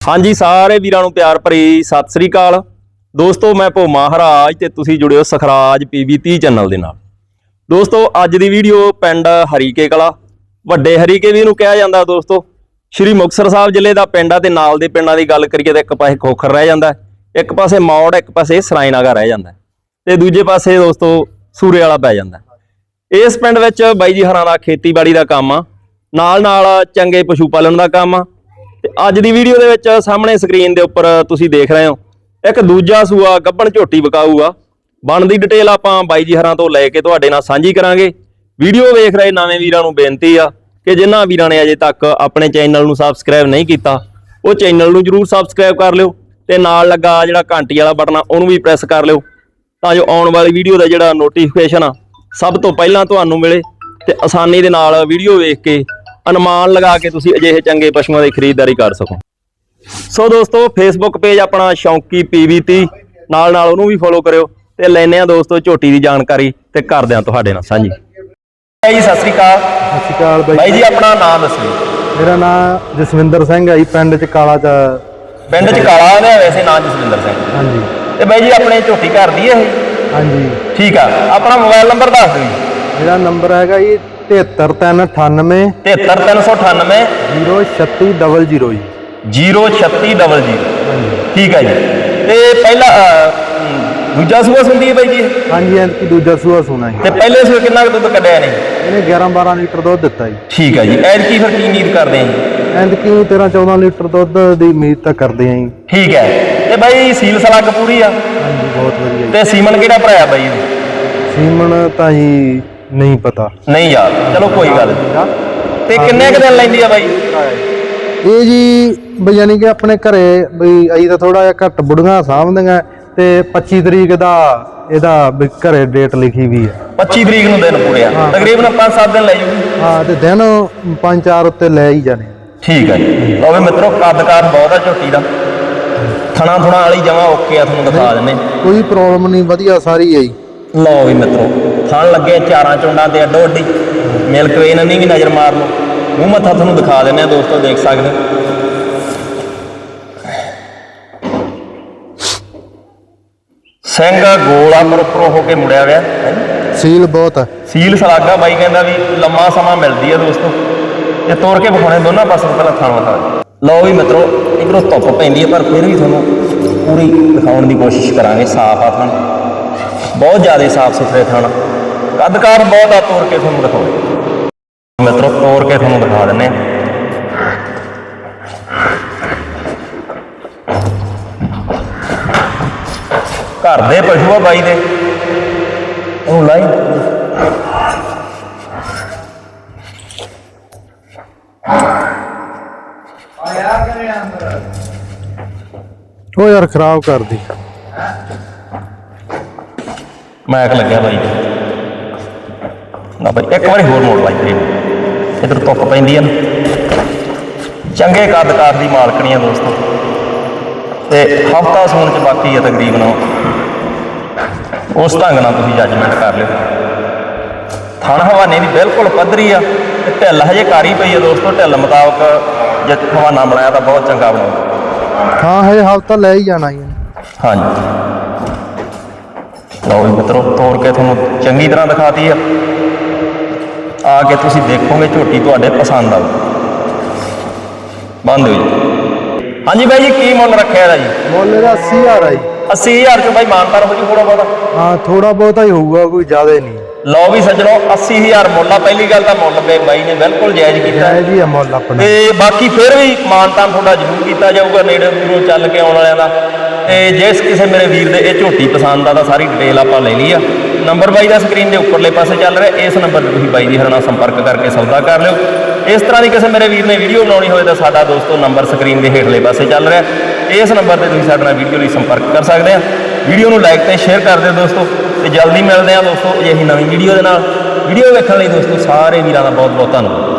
ਹਾਂਜੀ ਸਾਰੇ ਵੀਰਾਂ ਨੂੰ ਪਿਆਰ ਭਰੀ ਸਤਿ ਸ੍ਰੀ ਅਕਾਲ। ਦੋਸਤੋ ਮੈਂ ਭੋ ਮਹਾਰਾਜ ਤੇ ਤੁਸੀਂ ਜੁੜਿਓ ਸਖਰਾਜ ਪੀਵੀ 30 ਚੈਨਲ ਦੇ ਨਾਲ। ਦੋਸਤੋ ਅੱਜ ਦੀ ਵੀਡੀਓ ਪਿੰਡ ਹਰੀਕੇ ਕਲਾ ਵੱਡੇ ਹਰੀਕੇ ਵੀ ਨੂੰ ਕਿਹਾ ਜਾਂਦਾ ਦੋਸਤੋ। ਸ਼੍ਰੀ ਮੁਕਤਸਰ ਸਾਹਿਬ ਜ਼ਿਲ੍ਹੇ ਦਾ ਪਿੰਡ ਆ ਤੇ ਨਾਲ ਦੇ ਪਿੰਡਾਂ ਦੀ ਗੱਲ ਕਰੀਏ ਤਾਂ ਇੱਕ ਪਾਸੇ ਖੋਖਰ ਰਹਿ ਜਾਂਦਾ ਇੱਕ ਪਾਸੇ ਮੌੜ ਇੱਕ ਪਾਸੇ ਸਰਾਇਨਾਗਾ ਰਹਿ ਜਾਂਦਾ ਹੈ, ਤੇ ਦੂਜੇ ਪਾਸੇ ਦੋਸਤੋ ਸੂਰੇ ਵਾਲਾ ਪੈ ਜਾਂਦਾ। ਇਸ ਪਿੰਡ ਵਿੱਚ ਬਾਈ ਜੀ ਹਰਾਂ ਦਾ ਖੇਤੀਬਾੜੀ ਦਾ ਕੰਮ ਆ ਨਾਲ ਨਾਲ ਚੰਗੇ ਪਸ਼ੂ ਪਾਲਣ ਦਾ ਕੰਮ ਆ ਤੇ ਅੱਜ ਦੀ ਵੀਡੀਓ ਦੇ ਵਿੱਚ ਸਾਹਮਣੇ ਸਕਰੀਨ ਦੇ ਉੱਪਰ ਤੁਸੀਂ ਦੇਖ ਰਹੇ ਹੋ। ਇੱਕ ਦੂਜਾ ਸੂਆ ਗੱਬਣ ਝੋਟੀ ਵਿਕਾਊ ਆ ਬਣਦੀ ਡਿਟੇਲ ਆਪਾਂ ਬਾਈ ਜੀ ਹਰਾਂ ਤੋਂ ਲੈ ਕੇ ਤੁਹਾਡੇ ਨਾਲ ਸਾਂਝੀ ਕਰਾਂਗੇ। ਵੀਡੀਓ ਵੇਖ ਰਹੇ ਨਵੇਂ ਵੀਰਾਂ ਨੂੰ ਬੇਨਤੀ ਆ ਕਿ ਜਿਨ੍ਹਾਂ ਵੀਰਾਂ ਨੇ ਅਜੇ ਤੱਕ ਆਪਣੇ ਚੈਨਲ ਨੂੰ ਸਬਸਕ੍ਰਾਈਬ ਨਹੀਂ ਕੀਤਾ, ਉਹ ਚੈਨਲ ਨੂੰ ਜਰੂਰ ਸਬਸਕ੍ਰਾਈਬ ਕਰ ਲਿਓ ਤੇ ਨਾਲ ਲੱਗਾ ਜਿਹੜਾ ਘੰਟੀ ਵਾਲਾ ਬਟਨ ਆ, ਉਹਨੂੰ ਵੀ ਪ੍ਰੈਸ ਕਰ ਲਿਓ ਤਾਂ ਜੋ ਆਉਣ ਵਾਲੀ ਵੀਡੀਓ ਦਾ ਜਿਹੜਾ ਨੋਟੀਫਿਕੇਸ਼ਨ ਆ, ਸਭ ਤੋਂ ਪਹਿਲਾਂ ਤੁਹਾਨੂੰ ਮਿਲੇ ਤੇ ਆਸਾਨੀ ਦੇ ਨਾਲ ਵੀਡੀਓ ਵੇਖ ਕੇ ਅਨੁਮਾਨ ਲਗਾ ਕੇ ਤੁਸੀਂ ਅਜਿਹੇ ਚੰਗੇ ਪਸ਼ੂਆਂ ਦੀ ਖਰੀਦਦਾਰੀ ਕਰ ਸਕੋ। ਸੋ ਦੋਸਤੋ ਫੇਸਬੁੱਕ ਪੇਜ ਆਪਣਾ ਸ਼ੌਂਕੀ ਪੀਵੀ30 ਨਾਲ ਨਾਲ ਉਹਨੂੰ ਵੀ ਫੋਲੋ ਕਰਿਓ ਤੇ ਲੈਨੇ ਆ ਦੋਸਤੋ ਝੋਟੀ ਦੀ ਜਾਣਕਾਰੀ ਤੇ ਕਰਦੇ ਆ ਤੁਹਾਡੇ ਨਾਲ ਸਾਂਝੀ। ਜੀ ਸਤਿ ਸ੍ਰੀ ਅਕਾਲ। ਸਤਿ ਸ਼੍ਰੀ ਅਕਾਲ ਬਾਈ ਬਾਈ ਜੀ ਆਪਣਾ ਨਾਮ ਦੱਸਿਓ ਮੇਰਾ ਨਾਮ ਜਸਵਿੰਦਰ ਸਿੰਘ ਹੈ ਜੀ ਪਿੰਡ ਚ ਕਾਲਾ ਚ ਪਿੰਡ ਚ ਕਾਲਾ ਨੇ ਵੈਸੇ ਨਾਮ ਜਸਵਿੰਦਰ ਸਿੰਘ। ਹਾਂਜੀ। ਤੇ ਬਾਈ ਜੀ ਆਪਣੇ ਝੋਟੀ ਘਰ ਦੀ ਹੈ ਇਹ? ਹਾਂਜੀ। ਠੀਕ ਆ। ਆਪਣਾ ਮੋਬਾਈਲ ਨੰਬਰ ਦੱਸ ਦਿਓ ਜੀ। ਮੇਰਾ ਨੰਬਰ ਹੈਗਾ ਜੀ 73398 73398 03600 ਜੀ। 03600 ਹਾਂਜੀ ਠੀਕ ਹੈ ਜੀ। ਤੇ ਪਹਿਲਾ ਅਹ, ਹਮ, ਦੂਜਾ ਸੂਆ ਸੁਣਦੀ ਹੈ ਬਾਈ ਜੀ? ਹਾਂਜੀ ਐਂਕੀ ਦੂਜਾ ਸੂਆ ਸੁਣਾ ਜੀ ਤੇ ਪਹਿਲੇ ਸੂਏ ਕਿੰਨਾ ਕੁ ਦੁੱਧ ਕੱਢਿਆ ਨੇ ਇਹਨੇ 11 12 ਲੀਟਰ ਦੁੱਧ ਦਿੱਤਾ ਜੀ। ਠੀਕ ਹੈ ਜੀ। ਐਡ ਕੀ ਫਿਰ ਕੀ ਨੀਡ ਕਰਦੇ ਆ ਜੀ? ਐਂਕੀ 13 14 ਲੀਟਰ ਦੁੱਧ ਦੀ ਉਮੀਦ ਤਾਂ ਕਰਦੇ ਆਂ ਜੀ। ਠੀਕ ਹੈ। ਤੇ ਬਾਈ ਸੀਲ ਸਲੱਗ ਪੂਰੀ ਆ? ਹਾਂਜੀ ਬਹੁਤ ਵਧੀਆ ਤੇ ਸੀਮਨ ਕਿਹੜਾ ਭਰਾਇਆ ਬਾਈ? ਸੀਮਨ ਤਾਂ ਜੀ ਨਹੀਂ ਪਤਾ। ਨਹੀਂ ਯਾਰ ਚਲੋ ਕੋਈ ਗੱਲ ਨੀ। ਤੇ ਕਿੰਨੇ ਕੁ ਦਿਨ ਲੈਂਦੀ ਆ ਬਾਈ? ਇਹ ਜੀ ਬਈ ਯਾਨੀ ਕਿ ਆਪਣੇ ਘਰੇ ਬਈ ਅਸੀਂ ਤਾਂ ਥੋੜਾ ਜਿਹਾ ਘੱਟ ਬੁੜੀਆਂ ਸਾਂਭਦੀਆਂ ਤੇ 25 ਤਰੀਕ ਦਾ ਇਹਦਾ ਵੀ ਘਰੇ ਡੇਟ ਲਿਖੀ ਵੀ ਹੈ 25 ਤਰੀਕ ਨੂੰ ਦਿਨ ਪੂਰੇ ਆ। ਤਕਰੀਬਨ 5-7 ਦਿਨ ਲੈ ਜੂਗੀ। ਹਾਂ ਤੇ ਦਿਨ ਪੰਜ ਚਾਰ ਉੱਤੇ ਲੈ ਹੀ ਜਾਣੇ ਠੀਕ ਹੈ ਜੀ। ਲਓ ਵੀ ਮਿੱਤਰੋ ਕੱਦਕਾਰ ਬਹੁਤ ਆ ਝੋਟੀ ਦਾ। ਥਣਾ ਥੁਣਾ ਵਾਲੀ ਜਮਾ ਓਕੇ ਆ ਤੁਹਾਨੂੰ ਦਿਖਾ ਦਿੰਨੇ ਕੋਈ ਪ੍ਰੋਬਲਮ ਨਹੀਂ ਵਧੀਆ ਸਾਰੀ ਹੈ ਜੀ। ਲਓ ਵੀ ਮਿੱਤਰੋ। ਥਣ ਲੱਗੇ ਚਾਰਾਂ ਚੁੰਡਾਂ ਤੇ ਅੱਡੋ ਅੱਡੀ। ਮਿਲਕ ਵੇਨ ਨਹੀਂ ਵੀ ਨਜ਼ਰ ਮਾਰ ਲਓ ਮੂੰਹ ਮੱਥਾ ਤੁਹਾਨੂੰ ਦਿਖਾ ਦਿੰਨੇ ਆ ਦੋਸਤੋ ਦੇਖ ਸਕਦੇ। ਸਿੰਘ ਗੋਲਾ ਪਰ ਉੱਪਰੋਂ ਹੋ ਕੇ ਮੁੜਿਆ ਹੋਇਆ ਸੀਲ ਬਹੁਤ ਹੈ ਸੀਲ ਸਲਾਗਾ ਬਾਈ ਕਹਿੰਦਾ ਵੀ ਲੰਮਾ ਸਮਾਂ ਮਿਲਦੀ ਹੈ ਦੋਸਤੋ। ਤੇ ਤੋੜ ਕੇ ਵਿਖਾਉਣੇ ਦੋਨਾਂ ਪਾਸੋਂ ਪਹਿਲਾਂ ਥਣ ਵਿਖਾ ਲਓ ਵੀ ਮਿੱਤਰੋ ਇਧਰੋਂ ਧੁੱਪ ਪੈਂਦੀ ਹੈ ਪਰ ਫਿਰ ਵੀ ਤੁਹਾਨੂੰ ਪੂਰੀ ਦਿਖਾਉਣ ਦੀ ਕੋਸ਼ਿਸ਼ ਕਰਾਂਗੇ ਸਾਫ਼ ਆ ਥਣ ਬਹੁਤ ਜ਼ਿਆਦਾ ਸਾਫ਼ ਸੁਥਰੇ ਥਣ ਕੱਦਕਾਰ ਬਹੁਤ ਆ ਤੋੜ ਕੇ ਤੁਹਾਨੂੰ ਦਿਖਾਉਂਦੇ ਮਿੱਤਰੋ ਤੋੜ ਕੇ ਤੁਹਾਨੂੰ ਦਿਖਾ ਦਿੰਨੇ ਆ ਘਰ ਦੇ ਪਸ਼ੂ ਆ ਬਾਈ ਦੇ। ਉਹਨੂੰ ਲਾਈ। ਉਹ ਯਾਰ ਖਰਾਬ ਕਰਦੀ। ਮੈਕ ਲੱਗਿਆ ਬਾਈ ਨਾ ਬਾਈ ਇੱਕ ਵਾਰੀ ਹੋਰ ਮੋੜ ਲਾਈ ਜੀ ਇਧਰ ਧੁੱਪ ਪੈਂਦੀ ਨਾ। ਚੰਗੇ ਕੱਦਕਾਰ ਦੀ ਮਾਲਕਣੀ ਆ ਦੋਸਤੋ। ਤੇ ਹਫਤਾ ਸੌਣ ਚ ਬਾਕੀ ਆ ਤਕਰੀਬਨ ਉਸ ਢੰਗ ਨਾਲ ਤੁਸੀਂ ਜੱਜਮੈਂਟ ਕਰ ਲਿਓ। ਥਣ ਹਵਾਨੇ ਦੀ ਬਿਲਕੁਲ ਪੱਧਰੀ ਆ ਤੇ ਢਿੱਲ ਹਜੇ ਕਾਰੀ ਪਈ ਆ ਦੋਸਤੋ। ਢਿੱਲ ਮੁਤਾਬਕ ਜੇ ਹਵਾਨਾ ਬਣਾਇਆ ਤਾਂ ਬਹੁਤ ਚੰਗਾ ਬਣਾਉਂਦਾ ਹਾਂ ਹਜੇ ਹਫਤਾ ਲੈ ਹੀ ਜਾਣਾ ਜੀ। ਹਾਂਜੀ। ਲਓ ਮਿੱਤਰੋ ਤੋੜ ਕੇ ਤੁਹਾਨੂੰ ਚੰਗੀ ਤਰ੍ਹਾਂ ਦਿਖਾਤੀ ਆ। ਆ ਕੇ ਤੁਸੀਂ ਦੇਖੋਗੇ ਝੋਟੀ ਤੁਹਾਡੇ ਪਸੰਦ ਆਊ ਬੰਦ ਹੋ ਜੀ। ਹਾਂਜੀ ਬਾਈ ਜੀ ਕੀ ਮੁੱਲ ਰੱਖਿਆ ਇਹਦਾ ਜੀ? ਮੁੱਲ ਇਹਦਾ 80000 ਆ ਜੀ। 80000 ਚ ਬਾਈ ਮਾਨਤਾਰ ਹੋ ਜੂ ਥੋੜਾ ਬਹੁਤਾ। ਹਾਂ ਥੋੜਾ ਬਹੁਤਾ ਹੀ ਹੋਊਗਾ ਕੋਈ ਜ਼ਿਆਦਾ ਨਹੀਂ। ਲਓ ਵੀ ਸੱਜਣੋ 80000 ਮੁੱਲ ਆ ਪਹਿਲੀ ਗੱਲ ਤਾਂ ਮੁੱਲ ਤੇ ਬਾਈ ਨੇ ਬਿਲਕੁਲ ਜਾਇਜ਼ ਕੀਤਾ। ਇਹ ਜੀ ਮੁੱਲ ਆਪਣਾ। ਤੇ ਬਾਕੀ ਫਿਰ ਵੀ ਮਾਨਤਾਨ ਤੁਹਾਡਾ ਜ਼ਰੂਰ ਕੀਤਾ ਜਾਊਗਾ ਨੇੜੇ ਦੂਰੋਂ ਚੱਲ ਕੇ ਆਉਣ ਵਾਲਿਆਂ ਦਾ। ਤੇ ਜਿਸ ਕਿਸੇ ਮੇਰੇ ਵੀਰ ਦੇ ਇਹ ਝੋਟੀ ਪਸੰਦ ਆ ਤਾਂ ਸਾਰੀ ਡਿਟੇਲ ਆਪਾਂ ਲੈ ਲਈ ਆ। ਨੰਬਰ ਬਾਈ ਦਾ ਸਕਰੀਨ ਦੇ ਉੱਪਰਲੇ ਪਾਸੇ ਚੱਲ ਰਿਹਾ ਇਸ ਨੰਬਰ ਤੇ ਤੁਸੀਂ ਬਾਈ ਦੀ ਹਰਨਾ ਸੰਪਰਕ ਕਰਕੇ ਸੌਦਾ ਕਰ ਲਿਓ। ਇਸ ਤਰ੍ਹਾਂ ਦੀ ਕਿਸੇ ਮੇਰੇ ਵੀਰ ਨੇ ਵੀਡੀਓ ਬਣਾਉਣੀ ਹੋਵੇ ਤਾਂ ਸਾਡਾ ਦੋਸਤੋ ਨੰਬਰ ਸਕਰੀਨ ਦੇ ਹੇਠਲੇ ਪਾਸੇ ਚੱਲ ਰਿਹਾ ਇਸ ਨੰਬਰ ਤੇ ਤੁਸੀਂ ਸਾਡੇ ਨਾਲ ਵੀਡੀਓ ਲਈ ਸੰਪਰਕ ਕਰ ਸਕਦੇ ਆ। ਵੀਡੀਓ ਨੂੰ ਲਾਈਕ ਤੇ ਸ਼ੇਅਰ ਕਰ ਦਿਓ ਦੋਸਤੋ ਤੇ ਜਲਦੀ ਮਿਲਦੇ ਆ ਦੋਸਤੋ ਅਜਿਹੀ ਨਵੀਂ ਵੀਡੀਓ ਦੇ ਨਾਲ। ਵੀਡੀਓ ਵੇਖਣ ਲਈ ਦੋਸਤੋ ਸਾਰੇ ਵੀਰਾਂ ਦਾ ਬਹੁਤ ਬਹੁਤ ਧੰਨਵਾਦ।